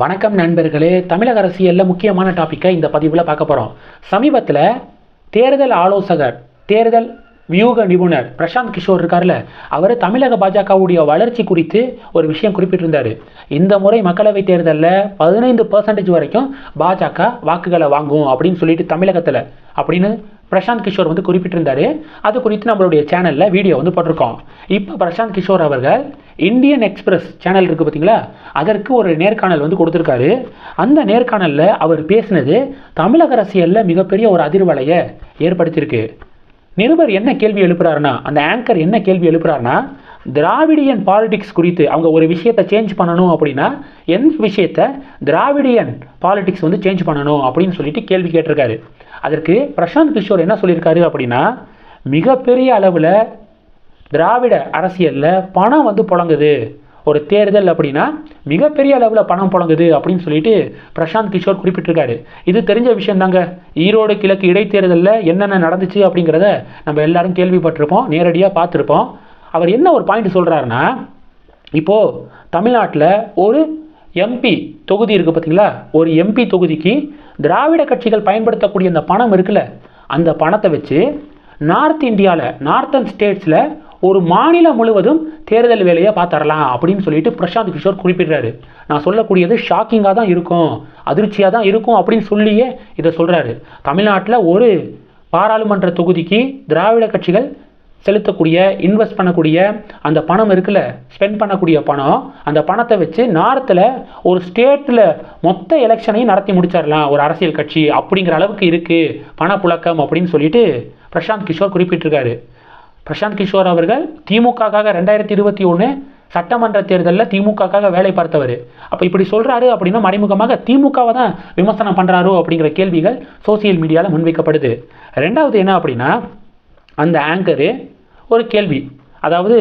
வணக்கம் நண்பர்களே. தமிழக அரசியலில் முக்கியமான டாப்பிக்கை இந்த பதிவில் பார்க்க போகிறோம் சமீபத்தில் தேர்தல் ஆலோசகர் தேர்தல் வியூக நிபுணர் பிரசாந்த் கிஷோர் இருக்கார்ல அவர் தமிழக பாஜகவுடைய வளர்ச்சி குறித்து ஒரு விஷயம் குறிப்பிட்டிருந்தார். இந்த முறை மக்களவைத் தேர்தலில் பதினைந்து பர்சன்டேஜ் வரைக்கும் பாஜக வாக்குகளை வாங்கும் அப்படின்னு சொல்லிட்டு தமிழகத்தில் அப்படின்னு பிரசாந்த் கிஷோர் வந்து குறிப்பிட்டிருந்தாரு. அது குறித்து நம்மளுடைய சேனலில் வீடியோ வந்து போட்டிருக்கோம். இப்போ பிரசாந்த் கிஷோர் அவர்கள் இந்தியன் எக்ஸ்பிரஸ் சேனல் இருக்குது பார்த்தீங்களா அதற்கு ஒரு நேர்காணல் வந்து கொடுத்துருக்காரு. அந்த நேர்காணலில் அவர் பேசினது தமிழக அரசியலில் மிகப்பெரிய ஒரு அதிர்வலையை ஏற்படுத்தியிருக்கு. நிருபர் என்ன கேள்வி எழுப்புறாருன்னா அந்த ஆங்கர் என்ன கேள்வி எழுப்புறாருன்னா திராவிடியன் பாலிடிக்ஸ் குறித்து அவங்க ஒரு விஷயத்தை சேஞ்ச் பண்ணணும் அப்படின்னா எந்த விஷயத்தை திராவிடியன் பாலிடிக்ஸ் வந்து சேஞ்ச் பண்ணணும் அப்படின்னு சொல்லிட்டு கேள்வி கேட்டிருக்காரு. அதற்கு பிரசாந்த் கிஷோர் என்ன சொல்லியிருக்காரு அப்படின்னா மிகப்பெரிய அளவில் திராவிட அரசியலில் பணம் வந்து புழங்குது. ஒரு தேர்தல் அப்படின்னா மிகப்பெரிய அளவில் பணம் புழங்குது அப்படின்னு சொல்லிட்டு பிரசாந்த் கிஷோர் குறிப்பிட்டிருக்காரு. இது தெரிஞ்ச விஷயம் தாங்க ஈரோடு கிழக்கு இடைத்தேர்தலில் என்னென்ன நடந்துச்சு அப்படிங்கிறத நம்ம எல்லாரும் கேள்விப்பட்டிருப்போம் நேரடியாக பார்த்துருப்போம். அவர் என்ன ஒரு பாயிண்ட் சொல்கிறாருன்னா இப்போது தமிழ்நாட்டில் ஒரு எம்பி தொகுதி இருக்குது பார்த்தீங்களா ஒரு எம்பி தொகுதிக்கு திராவிட கட்சிகள் பயன்படுத்தக்கூடிய அந்த பணம் இருக்குல்ல அந்த பணத்தை வச்சு நார்த் இந்தியாவில் நார்த்தன் ஸ்டேட்ஸில் ஒரு மாநிலம் முழுவதும் தேர்தல் வேலையை பார்த்துடலாம் அப்படின்னு சொல்லிட்டு பிரசாந்த் கிஷோர் குறிப்பிடுறாரு. நான் சொல்லக்கூடியது ஷாக்கிங்காக தான் இருக்கும் அதிர்ச்சியாக தான் இருக்கும் அப்படின்னு சொல்லியே இதை சொல்கிறாரு தமிழ்நாட்டில் ஒரு பாராளுமன்ற தொகுதிக்கு திராவிட கட்சிகள் செலுத்தக்கூடிய இன்வெஸ்ட் பண்ணக்கூடிய அந்த பணம் இருக்குல்ல ஸ்பெண்ட் பண்ணக்கூடிய பணம் அந்த பணத்தை வச்சு நார்த்தில் ஒரு ஸ்டேட்டில் மொத்த எலெக்ஷனையும் நடத்தி முடிச்சிடலாம் ஒரு அரசியல் கட்சி அப்படிங்கிற அளவுக்கு இருக்குது பணப்புழக்கம் அப்படின்னு சொல்லிட்டு பிரசாந்த் கிஷோர் குறிப்பிட்டிருக்காரு. பிரசாந்த் கிஷோர் அவர்கள் திமுகக்காக ரெண்டாயிரத்தி இருபத்தி ஒன்று சட்டமன்ற தேர்தலில் திமுகக்காக வேலை பார்த்தவர். அப்போ இப்படி சொல்கிறாரு அப்படின்னா மறைமுகமாக திமுகவை தான் விமர்சனம் பண்ணுறாரோ அப்படிங்கிற கேள்விகள் சோசியல் மீடியாவில் முன்வைக்கப்படுது. ரெண்டாவது என்ன அப்படின்னா அந்த ஆங்கரு ஒரு கேள்வி. அதாவது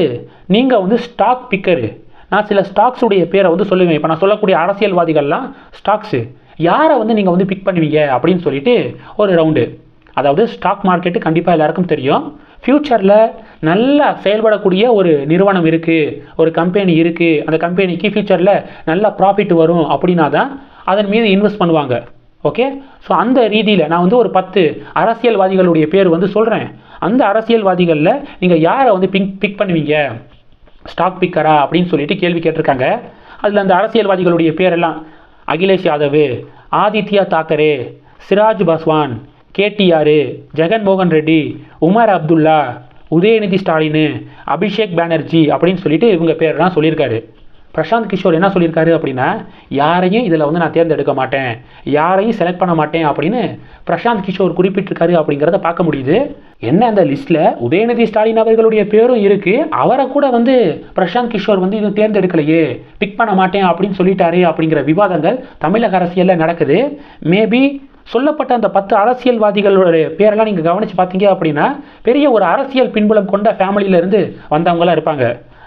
நீங்கள் வந்து ஸ்டாக் பிக்கரு நான் சில ஸ்டாக்ஸுடைய பேரை வந்து சொல்லுவேன். இப்போ நான் சொல்லக்கூடிய அரசியல்வாதிகள்லாம் ஸ்டாக்ஸு யாரை வந்து நீங்கள் வந்து பிக் பண்ணுவீங்க அப்படின்னு சொல்லிட்டு ஒரு ரவுண்டு அதாவது ஸ்டாக் மார்க்கெட்டு கண்டிப்பாக எல்லாருக்கும் தெரியும். ஃப்யூச்சரில் நல்லா செயல்படக்கூடிய ஒரு நிறுவனம் இருக்குது ஒரு கம்பெனி இருக்குது அந்த கம்பெனிக்கு ஃப்யூச்சரில் நல்ல ப்ராஃபிட் வரும் அப்படின்னா தான் அதன் மீது இன்வெஸ்ட் பண்ணுவாங்க. ஓகே ஸோ அந்த ரீதியில் நான் வந்து ஒரு பத்து அரசியல்வாதிகளுடைய பேர் வந்து சொல்கிறேன் அந்த அரசியல்வாதிகளில் நீங்கள் யாரை வந்து பிக் பிக் பண்ணுவீங்க? ஸ்டாக் பிக்கரா அப்படின்னு சொல்லிட்டு கேள்வி கேட்டிருக்காங்க. அதில் அந்த அரசியல்வாதிகளுடைய பேரெல்லாம் அகிலேஷ் யாதவ் ஆதித்யா தாக்கரே சிராஜ் பாஸ்வான் கேடிஆர் ஜெகன்மோகன் ரெட்டி உமர் அப்துல்லா உதயநிதி ஸ்டாலின் அபிஷேக் பானர்ஜி அப்படின்னு சொல்லிட்டு இவங்க பேர்லாம் சொல்லியிருக்காரு. பிரசாந்த் கிஷோர் என்ன சொல்லியிருக்காரு அப்படின்னா யாரையும் இதில் வந்து நான் தேர்ந்தெடுக்க மாட்டேன் யாரையும் செலக்ட் பண்ண மாட்டேன் அப்படின்னு பிரசாந்த் கிஷோர் குறிப்பிட்டிருக்காரு அப்படிங்கிறத பார்க்க முடியுது. என்ன அந்த லிஸ்ட்டில் உதயநிதி ஸ்டாலின் அவர்களுடைய பேரும் இருக்குது அவரை கூட வந்து பிரசாந்த் கிஷோர் வந்து இது தேர்ந்தெடுக்கலையே பிக் பண்ண மாட்டேன் அப்படின்னு சொல்லிட்டாரு அப்படிங்கிற விவாதங்கள் தமிழக அரசியலில் நடக்குது. மேபி சொல்லப்பட்ட அந்த பத்து அரசியல்வாதிகளோட பேரெல்லாம் நீங்கள் கவனித்து பார்த்தீங்க அப்படின்னா பெரிய ஒரு அரசியல் பின்புலம் கொண்ட ஃபேமிலியிலேருந்து வந்தவங்களாம் இருப்பாங்க.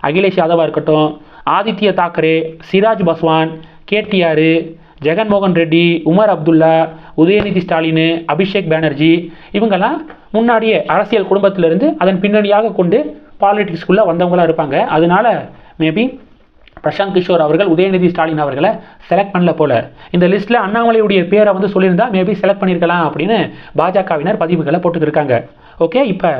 அகிலேஷ் யாதவாக இருக்கட்டும் ஆதித்ய தாக்கரே சிராஜ் பஸ்வான் கேடிஆர் ஜெகன்மோகன் ரெட்டி உமர் அப்துல்லா உதயநிதி ஸ்டாலின் அபிஷேக் பானர்ஜி இவங்கெல்லாம் முன்னாடியே அரசியல் குடும்பத்திலிருந்து அதன் பின்னணியாக கொண்டு பாலிட்டிக்ஸ்குள்ளே வந்தவங்களாம் இருப்பாங்க. அதனால மேபி பிரசாந்த் கிஷோர் அவர்கள் உதயநிதி ஸ்டாலின் அவர்களை செலக்ட் பண்ணல போல. இந்த லிஸ்ட்டில் அண்ணாமலையுடைய பேரை வந்து சொல்லியிருந்தா மேபி செலக்ட் பண்ணியிருக்கலாம் அப்படின்னு பாஜகவினர் பதிவுகளை போட்டுக்கிருக்காங்க. ஓகே இப்போ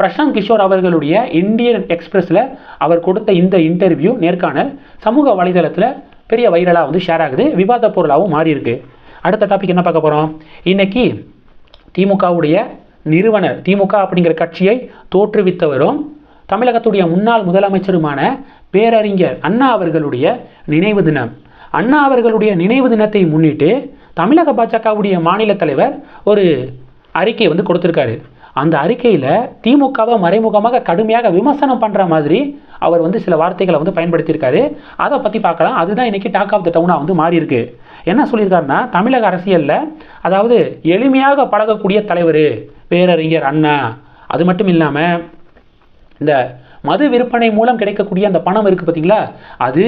பிரசாந்த் கிஷோர் அவர்களுடைய இந்தியன் எக்ஸ்பிரஸில் அவர் கொடுத்த இந்த இன்டர்வியூ நேர்காணல் சமூக வலைதளத்தில் பெரிய வைரலாக வந்து ஷேர் ஆகுது. விவாத பொருளாகவும் மாறி இருக்கு அடுத்த டாபிக் என்ன பார்க்க போகிறோம் இன்னைக்கு திமுகவுடைய நிறுவனர் திமுக அப்படிங்கிற கட்சியை தோற்றுவித்தவரும் தமிழகத்துடைய முன்னாள் முதலமைச்சருமான பேரறிஞர் அண்ணா அவர்களுடைய நினைவு தினம். அண்ணா அவர்களுடைய நினைவு தினத்தை முன்னிட்டு தமிழக பாஜகவுடைய மாநில தலைவர் ஒரு அறிக்கை வந்து கொடுத்துருக்காரு. அந்த அறிக்கையில் திமுகவை மறைமுகமாக கடுமையாக விமர்சனம் பண்ணுற மாதிரி அவர் வந்து சில வார்த்தைகளை வந்து பயன்படுத்தியிருக்காரு. அதை பற்றி பார்க்கலாம். அதுதான் இன்றைக்கி டாக் ஆஃப் த டவுனாக வந்து மாறி இருக்கு என்ன சொல்லியிருக்காருன்னா தமிழக அரசியலில் அதாவது எளிமையாக பழகக்கூடிய தலைவர் பேரறிஞர் அண்ணா. அது மட்டும் இல்லாமல் இந்த மது விற்பனை மூலம் கிடைக்கக்கூடிய அந்த பணம் இருக்குது பார்த்தீங்களா? அது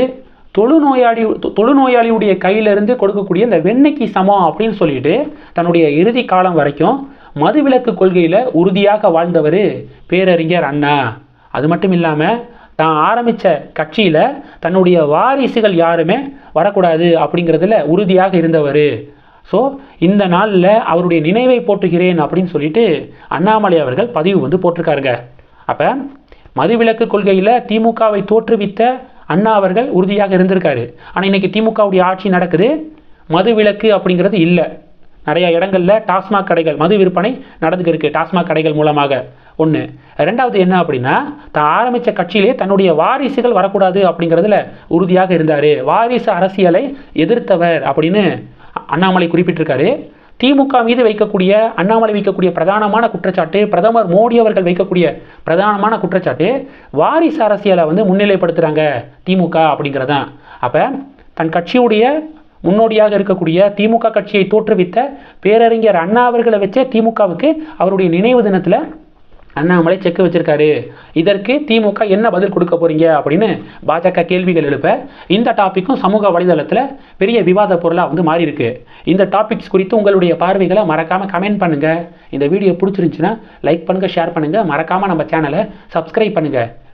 தொழுநோயாளி தொ- தொழுநோயாளியுடைய கையிலிருந்து கொடுக்கக்கூடிய இந்த வெண்ணெய்க்கு சமம் அப்படின்னு சொல்லிட்டு தன்னுடைய இறுதி காலம் வரைக்கும் மதுவிலக்கு கொள்கையில் உறுதியாக வாழ்ந்தவர் பேரறிஞர் அண்ணா. அது மட்டும் இல்லாமல் தான் ஆரம்பித்த கட்சியில் தன்னுடைய வாரிசுகள் யாருமே வரக்கூடாது அப்படிங்கிறதுல உறுதியாக இருந்தவர். ஸோ இந்த நாளில் அவருடைய நினைவை போற்றுகிறேன் அப்படின்னு சொல்லிட்டு அண்ணாமலை அவர்கள் பதிவு வந்து போட்டிருக்காருங்க. அப்போ மதுவிலக்கு கொள்கையில் திமுகவை தோற்றுவித்த அண்ணா அவர்கள் உறுதியாக இருந்திருக்காரு. ஆனால் இன்னைக்கு திமுகவுடைய ஆட்சி நடக்குது. மதுவிலக்கு அப்படிங்கிறது இல்லை. நிறைய இடங்களில் டாஸ்மாக் கடைகள் மது விற்பனை நடந்துக்கு இருக்கு டாஸ்மாக் கடைகள் மூலமாக. ஒன்று ரெண்டாவது என்ன அப்படின்னா தான் ஆரம்பித்த கட்சியிலே தன்னுடைய வாரிசுகள் வரக்கூடாது அப்படிங்கிறதுல உறுதியாக இருந்தார். வாரிசு அரசியலை எதிர்த்தவர் அப்படின்னு அண்ணாமலை குறிப்பிட்டிருக்காரு. திமுக மீது வைக்கக்கூடிய அண்ணாமலை வைக்கக்கூடிய பிரதானமான குற்றச்சாட்டு பிரதமர் மோடி அவர்கள் வைக்கக்கூடிய பிரதானமான குற்றச்சாட்டு வாரிசு அரசியலை வந்து முன்னிலைப்படுத்துகிறாங்க திமுக அப்படிங்கிறதான். அப்போ தன் கட்சியுடைய முன்னோடியாக இருக்கக்கூடிய திமுக கட்சியை தோற்றுவித்த பேரறிஞர் அண்ணா அவர்களை வச்சே திமுகவுக்கு அவருடைய நினைவு தினத்தில் அண்ணாமலை செக் வச்சிருக்காரு. இதற்கு திமுக என்ன பதில் கொடுக்க போறீங்க அப்படின்னு பாஜக கேள்விகள் எழுப்ப இந்த டாப்பிக்கும் சமூக வலைதளத்தில் பெரிய விவாத பொருளாக வந்து மாறி இருக்கு இந்த டாபிக்ஸ் குறித்து உங்களுடைய பார்வைகளை மறக்காம கமெண்ட் பண்ணுங்க. இந்த வீடியோ பிடிச்சிருந்துச்சுன்னா லைக் பண்ணுங்க ஷேர் பண்ணுங்க. மறக்காம நம்ம சேனலை சப்ஸ்கிரைப் பண்ணுங்க.